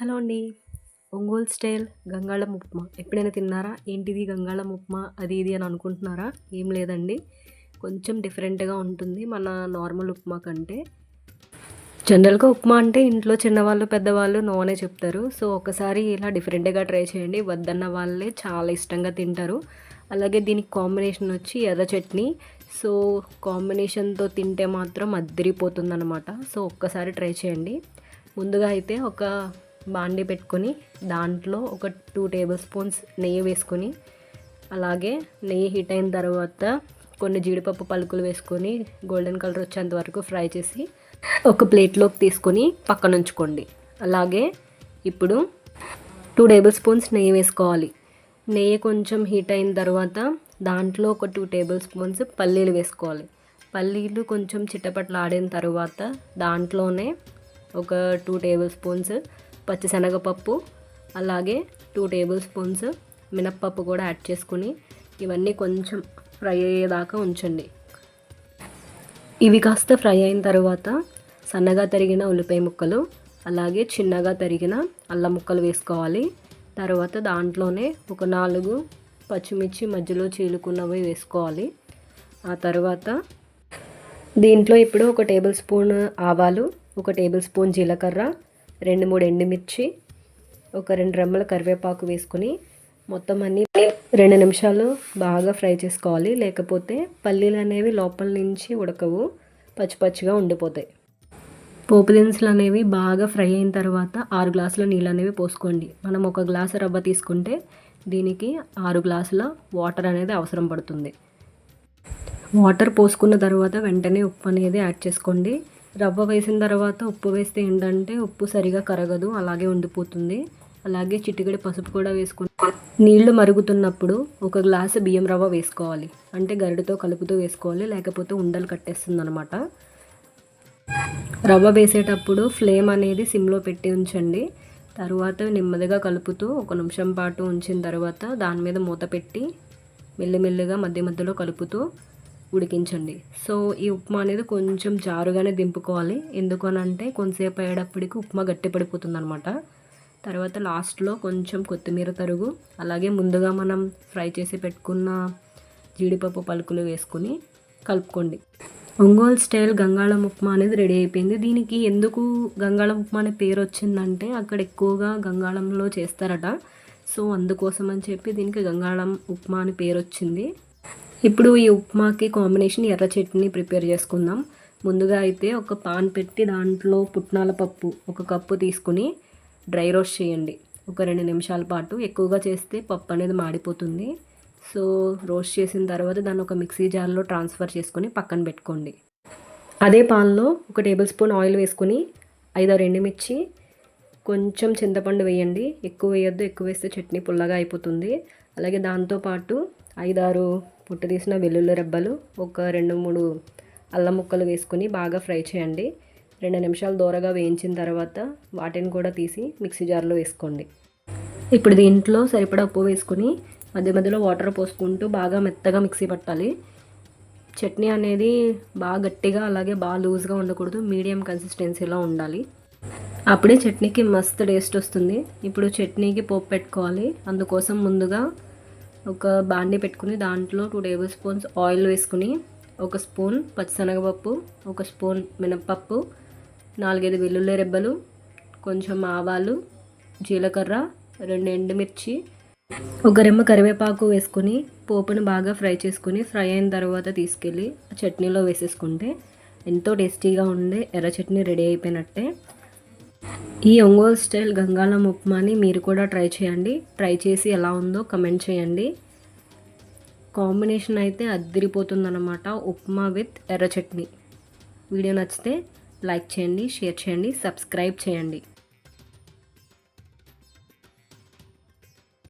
Hello అండి. Ongole style గంగాళం ఉప్మా. ఎప్పుడైనా తిన్నారా? ఏంటిది గంగాళం ఉప్మా? అది ఇది అని అనుకుంటున్నారా? ఏం లేదండి. కొంచెం డిఫరెంట్గా ఉంటుంది మన నార్మల్ ఉప్మా కంటే. జనరల్గా ఉప్మా అంటే ఇంట్లో చిన్నవాళ్ళు పెద్దవాళ్ళు నోనే చెప్తారు. సో ఒకసారి ఇలా డిఫరెంట్గా ట్రై చేయండి. వద్దన్న వాళ్ళే చాలా ఇష్టంగా తింటారు. అలాగే దీనికి కాంబినేషన్ వచ్చి ఎర్ర చట్నీ. సో కాంబినేషన్తో తింటే మాత్రం అద్దరిపోతుందనమాట సో ఒక్కసారి ట్రై చేయండి. ముందుగా అయితే ఒక బాండి పెట్టుకొని దాంట్లో ఒక టూ టేబుల్ స్పూన్స్ నెయ్యి వేసుకొని అలాగే నెయ్యి హీట్ అయిన తర్వాత కొన్ని జీడిపప్పు పలుకులు వేసుకొని గోల్డెన్ కలర్ వచ్చేంత వరకు ఫ్రై చేసి ఒక ప్లేట్లోకి తీసుకొని పక్కన ఉంచుకోండి. అలాగే ఇప్పుడు టూ టేబుల్ స్పూన్స్ నెయ్యి వేసుకోవాలి. నెయ్యి కొంచెం హీట్ అయిన తర్వాత దాంట్లో ఒక టూ టేబుల్ స్పూన్స్ పల్లీలు వేసుకోవాలి. పల్లీలు కొంచెం చిట్టపట్లు ఆడిన తర్వాత దాంట్లోనే ఒక టూ టేబుల్ స్పూన్స్ పచ్చిశనగపప్పు అలాగే టూ టేబుల్ స్పూన్స్ మినప్పప్పు కూడా యాడ్ చేసుకుని ఇవన్నీ కొంచెం ఫ్రై అయ్యేదాకా ఉంచండి. ఇవి కాస్త ఫ్రై అయిన తర్వాత సన్నగా తరిగిన ఉల్లిపాయ ముక్కలు అలాగే చిన్నగా తరిగిన అల్లం ముక్కలు వేసుకోవాలి. తర్వాత దాంట్లోనే ఒక నాలుగు పచ్చిమిర్చి మధ్యలో చీలుకున్నవి వేసుకోవాలి. ఆ తర్వాత దీంట్లో ఇప్పుడు ఒక టేబుల్ స్పూన్ ఆవాలు ఒక టేబుల్ స్పూన్ జీలకర్ర రెండు మూడు ఎండుమిర్చి ఒక రెండు రెమ్మల కరివేపాకు వేసుకొని మొత్తం అన్నీ రెండు నిమిషాలు బాగా ఫ్రై చేసుకోవాలి. లేకపోతే పల్లీలు అనేవి లోపల నుంచి ఉడకవు పచ్చి పచ్చిగా ఉండిపోతాయి. పోపు దినుసులు అనేవి బాగా ఫ్రై అయిన తర్వాత ఆరు గ్లాసుల నీళ్ళు అనేవి పోసుకోండి. మనం ఒక గ్లాసు రవ్వ తీసుకుంటే దీనికి ఆరు గ్లాసుల వాటర్ అనేది అవసరం పడుతుంది. వాటర్ పోసుకున్న తర్వాత వెంటనే ఉప్పు అనేది యాడ్ చేసుకోండి. రవ్వ వేసిన తర్వాత ఉప్పు వేస్తే ఏంటంటే ఉప్పు సరిగా కరగదు అలాగే ఉండిపోతుంది. అలాగే చిటికడి పసుపు కూడా వేసుకుని నీళ్ళు మరుగుతున్నప్పుడు ఒక గ్లాసు బియ్యం రవ్వ వేసుకోవాలి. అంటే గరిటతో కలుపుతూ వేసుకోవాలి లేకపోతే ఉండలు కట్టేస్తుంది అనమాట రవ్వ వేసేటప్పుడు ఫ్లేమ్ అనేది సిమ్లో పెట్టి ఉంచండి. తర్వాత నెమ్మదిగా కలుపుతూ ఒక నిమిషం పాటు ఉంచిన తర్వాత దాని మీద మూత పెట్టి మెల్లిమెల్లిగా మధ్య మధ్యలో కలుపుతూ ఉడికించండి. సో ఈ ఉప్మా అనేది కొంచెం జారుగానే దింపుకోవాలి. ఎందుకనంటే కొంతసేపు అయ్యేటప్పటికి ఉప్మా గట్టి పడిపోతుంది అనమాట తర్వాత లాస్ట్లో కొంచెం కొత్తిమీర తరుగు అలాగే ముందుగా మనం ఫ్రై చేసి పెట్టుకున్న జీడిపప్పు పలుకులు వేసుకుని కలుపుకోండి. ఒంగోలు స్టైల్ గంగాళం ఉప్మా అనేది రెడీ అయిపోయింది. దీనికి ఎందుకు గంగాళం ఉప్మా అనే పేరు వచ్చిందంటే అక్కడ ఎక్కువగా గంగాళంలో చేస్తారట. సో అందుకోసం అని చెప్పి దీనికి గంగాళం ఉప్మా అని పేరు వచ్చింది. ఇప్పుడు ఈ ఉప్మాకి కాంబినేషన్ ఎర్ర చట్నీ ప్రిపేర్ చేసుకుందాం. ముందుగా అయితే ఒక పాన్ పెట్టి దాంట్లో పుట్నాల పప్పు ఒక కప్పు తీసుకుని డ్రై రోస్ట్ చేయండి. ఒక రెండు నిమిషాల పాటు ఎక్కువగా చేస్తే పప్పు అనేది మాడిపోతుంది. సో రోస్ట్ చేసిన తర్వాత దాన్ని ఒక మిక్సీ జార్లో ట్రాన్స్ఫర్ చేసుకొని పక్కన పెట్టుకోండి. అదే పాన్లో ఒక టేబుల్ స్పూన్ ఆయిల్ వేసుకొని ఐదారు ఎండుమిర్చి కొంచెం చింతపండు వేయండి. ఎక్కువ వేయొద్దు ఎక్కువ వేస్తే చట్నీ పుల్లగా అయిపోతుంది. అలాగే దాంతోపాటు ఐదారు పుట్టు తీసిన వెల్లుల్లి రెబ్బలు ఒక రెండు మూడు అల్లం ముక్కలు వేసుకుని బాగా ఫ్రై చేయండి. రెండు నిమిషాలు దూరగా వేయించిన తర్వాత వాటిని కూడా తీసి మిక్సీ జార్లో వేసుకోండి. ఇప్పుడు దీంట్లో సరిపడా ఉప్పు వేసుకుని మధ్య మధ్యలో వాటర్ పోసుకుంటూ బాగా మెత్తగా మిక్సీ పట్టాలి. చట్నీ అనేది బాగా గట్టిగా అలాగే బాగా లూజ్గా ఉండకూడదు మీడియం కన్సిస్టెన్సీలో ఉండాలి. అప్పుడే చట్నీకి మస్తు టేస్ట్ వస్తుంది. ఇప్పుడు చట్నీకి పోపు పెట్టుకోవాలి. అందుకోసం ముందుగా ఒక బాండి పెట్టుకుని దాంట్లో టూ టేబుల్ స్పూన్స్ ఆయిల్ వేసుకుని ఒక స్పూన్ పచ్చిశనగపప్పు ఒక స్పూన్ మినప్పప్పు నాలుగైదు వెల్లుల్లి రెబ్బలు కొంచెం ఆవాలు జీలకర్ర రెండు ఎండుమిర్చి ఒక రెమ్మ కరివేపాకు వేసుకుని పోపును బాగా ఫ్రై చేసుకుని ఫ్రై అయిన తర్వాత తీసుకెళ్ళి చట్నీలో వేసేసుకుంటే ఎంతో టేస్టీగా ఉండే ఎర్ర చట్నీ రెడీ అయిపోయినట్టే. ఈ ఒంగోలు స్టైల్ గంగాళం ఉప్మాని మీరు కూడా ట్రై చేయండి. ట్రై చేసి ఎలా ఉందో కమెంట్ చేయండి. కాంబినేషన్ అయితే అద్దరిపోతుందన్నమాట ఉప్మా విత్ ఎర్ర చట్నీ. వీడియో నచ్చితే లైక్ చేయండి షేర్ చేయండి సబ్స్క్రైబ్ చేయండి.